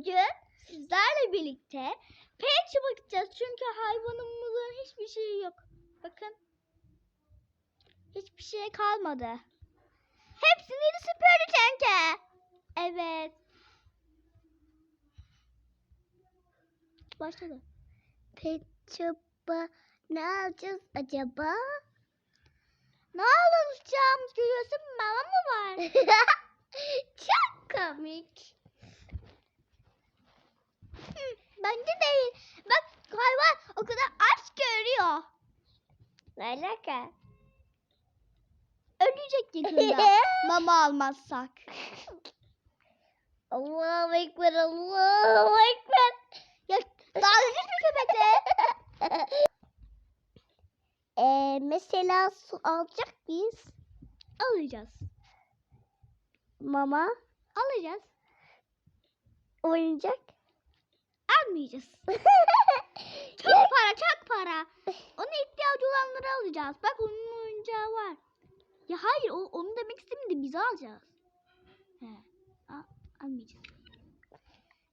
Bugün sizlerle birlikte pet gideceğiz. Çünkü hayvanımızın hiçbir şeyi yok. Bakın. Hiçbir şey kalmadı. Hepsini süpürdü çünkü. Evet. Başladı. Pet shop'a ne alacağız acaba? Ne alacağımız görüyorsun mama mı var? Çok komik. Bence değil. Bak hayvan o kadar aç görüyor. Ne alaka? Ölecek yakında. Mama almazsak. Allahu Ekber, Allahu Ekber. Ya dalga geçme köpekle. Ee, mesela su alacak mıyız? Alacağız. Mama? Alacağız. Oyuncak? Almayacağız. Çok para, çok para. Ona ihtiyacı olanları alacağız. Bak onun oyuncağı var. Ya hayır, o, onu demek istemedim. Biz alacağız. He. Al, almayacağız.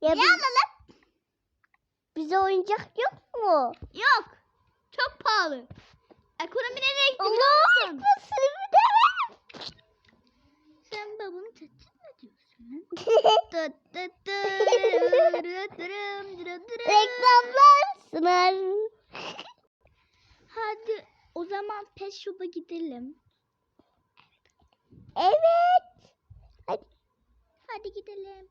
Ya biz... alalım? Bize oyuncak yok mu? Yok. Çok pahalı. Ekonomi nereye gitti musun? Sen babanı tehdit Reklamlar sınar. Hadi o zaman pet shop'a gidelim. Evet. Hadi gidelim.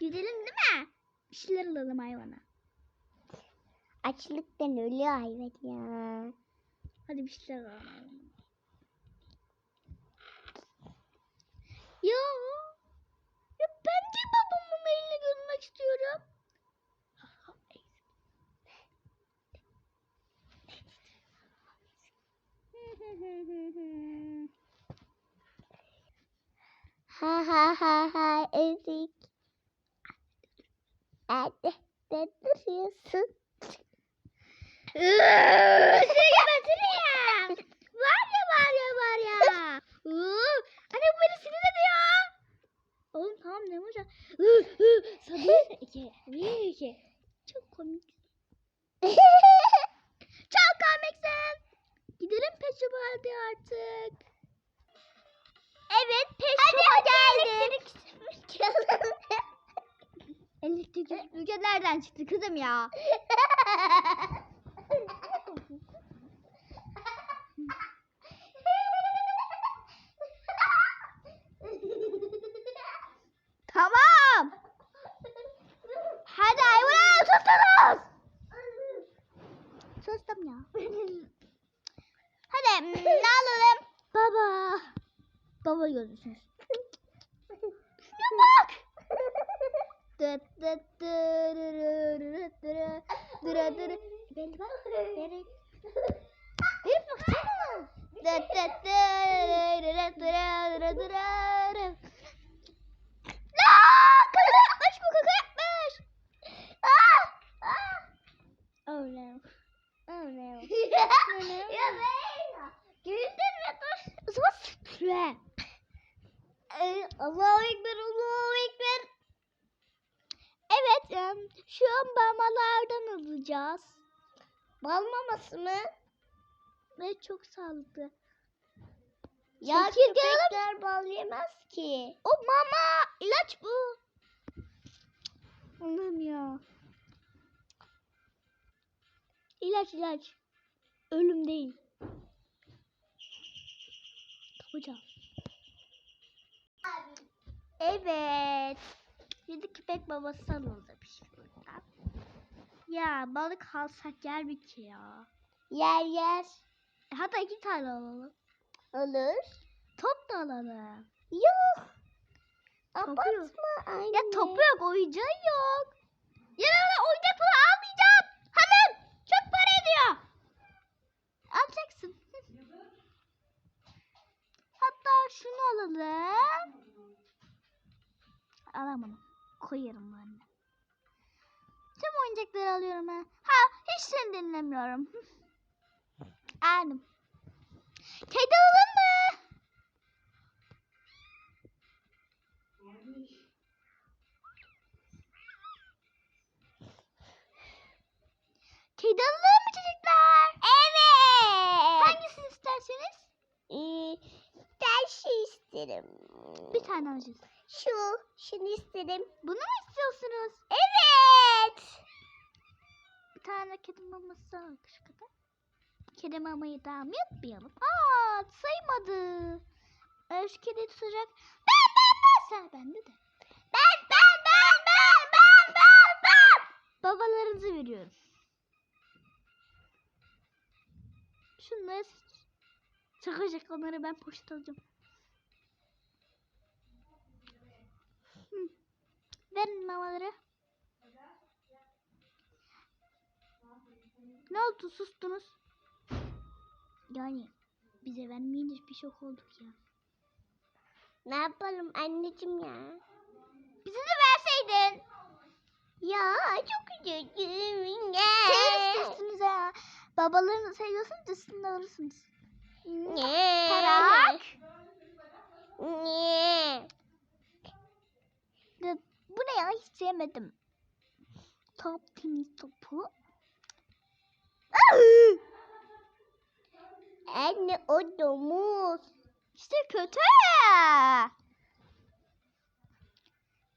Gidelim değil mi? Bir şeyler alalım hayvana. Açlıktan ölüyor hayvan ya. Hadi bir şeyler alalım. Ya. Ya ben de babamın elini görmek istiyorum. Ha ha ha ha ezik. Hadi ne duruyorsun? Seni gebertirim. Var ya var ya var ya. Anne bu beni sinir ediyor. Oğlum tamam ne olacak? Sabır. iki. Bir iki. Çok komik. Çok komiksin. Gidelim hadi artık. Evet shop'a geldik. Elektrik süpürge nereden çıktı kızım ya? Tamam. Hadi hayvanlar sustunuz. Sustum ya. Hadi mm, ne alalım? Baba. Baba gözüsünüz. Ya bak. Dıt dıt şu an mamalardan alacağız. Bal maması mı? Ve çok sağlıklı. Ya köpekler bal yemez ki. O mama ilaç bu. Allah'ım ya. İlaç ilaç. Ölüm değil. Kapacağım. Evet. Yedi köpek babası sanılmış buradan. Ya balık alsak yer mi ki ya? Yer yer. E, hatta iki tane alalım. Olur. Top da alalım. Yok. Topu Abartma yok. anne. Ya topu yok, oyuncağı yok. Ya ben oyuncak falan almayacağım. Hanım, çok para ediyor. Alacaksın. Hatta şunu alalım. Alamam. Koyarım ben de oyuncakları alıyorum ben. Ha hiç seni dinlemiyorum. Anım. Kedi alalım mı? Kedi alalım mı çocuklar? Evet. Hangisini isterseniz? Ee, ben şey isterim. Bir tane alacağız. Şu, şunu isterim. Bunu mu istiyorsunuz? Evet. Tane kedi maması aldık şu kadar. Kedi mamayı da mı yapmayalım? Aa saymadı. Şu kedi tutacak. Ben ben ben. Sen bende de. Ben, ben, ben, ben, ben, ben, ben. Babalarınızı veriyorum. Şunları çakacak onları ben poşet alacağım. Verin mamaları. Ne oldu sustunuz? Yani bize vermeyince bir şok olduk ya. Ne yapalım anneciğim ya? Bize de verseydin. Ya çok üzüldüm. Seviyorsunuz istiyorsunuz ya. Babalarını seviyorsunuz da sizin de alırsınız. Ne? Tarak. Ne? Ya, bu ne ya hiç sevmedim. Top tenis topu. Anne o domuz. İşte kötü.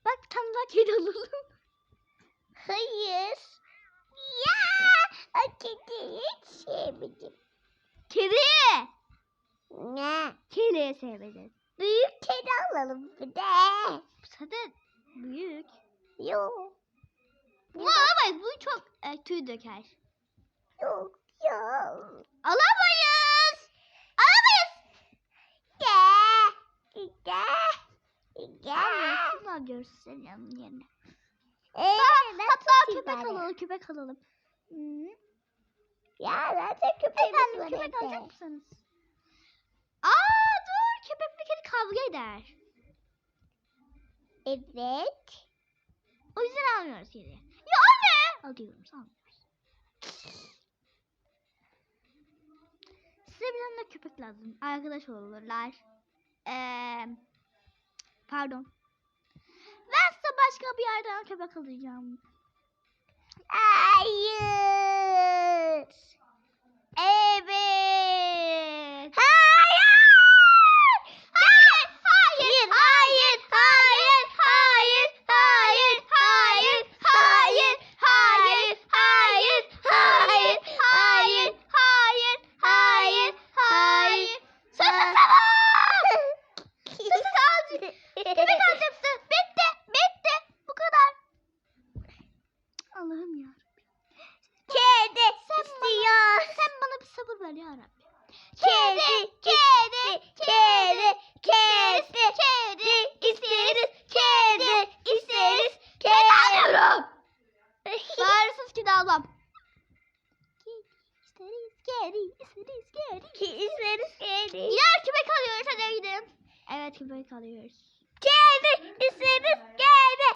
Bak tam daha kedi alalım. Hayır. Ya o kediyi hiç sevmedim. Kedi. Ne? Kediyi sevmedin. Büyük kedi alalım bir de. Zaten büyük. Yok. Bu alamayız. Bu çok e, tüy döker. Yok. Yok. Alamayız. Alamayız. Gel. Gel. Gel. Şunu alıyoruz senin yanın yerine. Ee, Hatta köpek bari. alalım. Köpek alalım. Hı. Ya zaten köpeğimiz Efendim var köpek evde. alacak mısınız? Aa dur köpekle kedi kavga eder. Evet. O yüzden almıyoruz kedi. Ya anne! Alıyorum almıyoruz. Size bir tane de köpek lazım. Arkadaş olurlar. Ee, pardon. Ben size başka bir yerden köpek alacağım. Hayır. Evet. scary, scary, scary. Ki scary, scary. Yine küpek alıyoruz hadi gidelim. Evet küpek alıyoruz. Scary, scary, scary.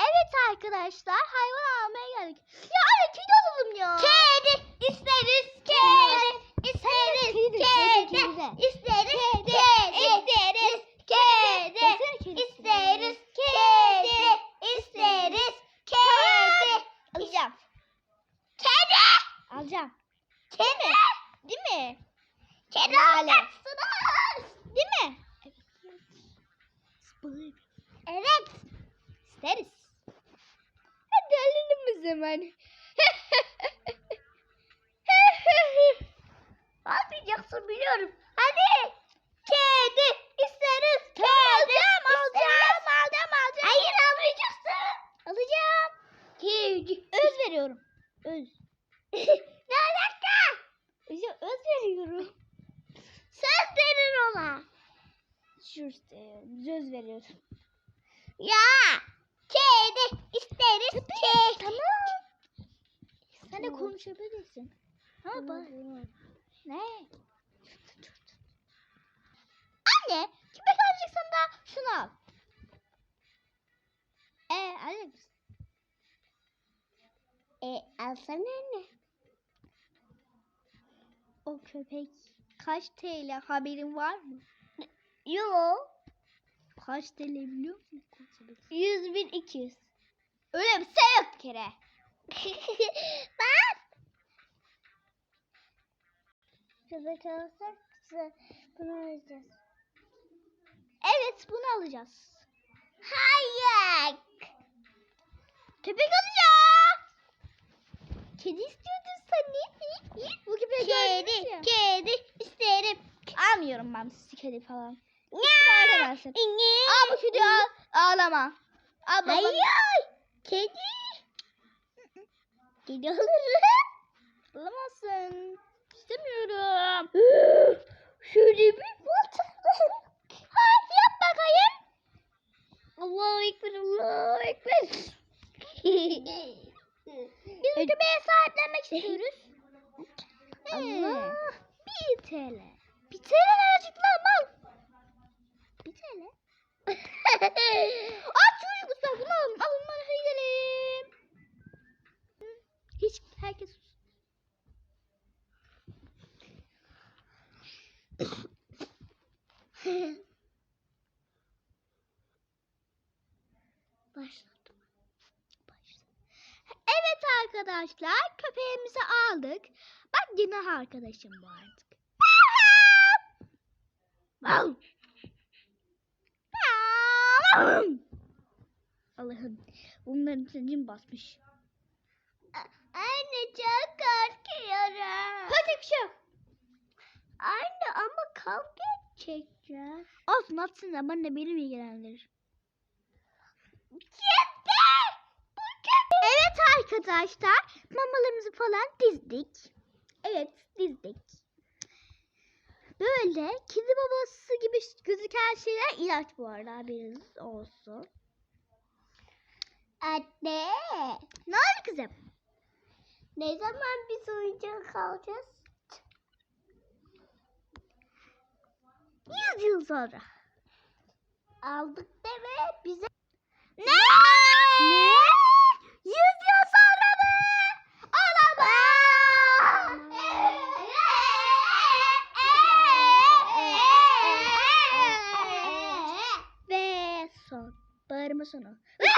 Evet arkadaşlar hayvan almaya geldik. Ya anne tüy alalım ya. Kedi isteriz, kedi isteriz, kedi. Zaman. Almayacaksın biliyorum. Hadi. Kedi isteriz. Kedi. alacağım, alacağım, alacağım, alacağım. Hayır almayacaksın. Alacağım. Kedi. Öz veriyorum. Öz. ne alaka? Ya öz veriyorum. Söz verin ona. Şu işte söz veriyorum. Ya. İsteriz. Kedi. Tamam. Sen de konuşabilirsin. Ha bak. Ne? Anne, köpek alacaksan da şunu al. Ee, alır mısın? E alsana anne. O köpek kaç TL haberin var mı? Yo. Kaç TL biliyor musun? Yüz bin iki yüz. Öyle bir şey yok bir kere. Bak. Alırsak bize bunu alacağız. Evet bunu alacağız. Hayır. Köpek alacağım. Kedi istiyordun sen ne? Bu köpeği Kedi, ya. kedi isterim. Almıyorum ben sizi kedi falan. Versin. Al bu kedi al. Ağlama. Al baba. Hayır. Kedi. Kedi alırım. Alamazsın. İstemiyorum. Şöyle bir fotoğraf. Ha, yap bakayım. Allahu Ekber, Allahu Ekber. Biz bu köpeğe sahiplenmek istiyoruz. Allah. Bir TL. Bir TL nerede lan mal? Bir TL. Aç çocuk usta bunu alın. Alın bana gidelim. Hiç herkes sus. Başladım. Başladım. Evet arkadaşlar köpeğimizi aldık. Bak yine arkadaşım bu artık. Allah'ım bunların senin basmış. Anne çok korkuyorum. Hadi şey yok. Anne ama kavga edecekler. Olsun atsın da bana benim ilgilendirir. Kedi. Arkadaşlar mamalarımızı falan dizdik. Evet dizdik. Böyle kedi babası gibi gözüken şeyler ilaç bu arada haberiniz olsun. Anne. Ne oldu kızım? Ne zaman biz oyuncak alacağız? Yüz yıl sonra. Aldık deme bize. Ne? Ne yıl sonra mı? Olamaz. Ve son. Bağırma sonu.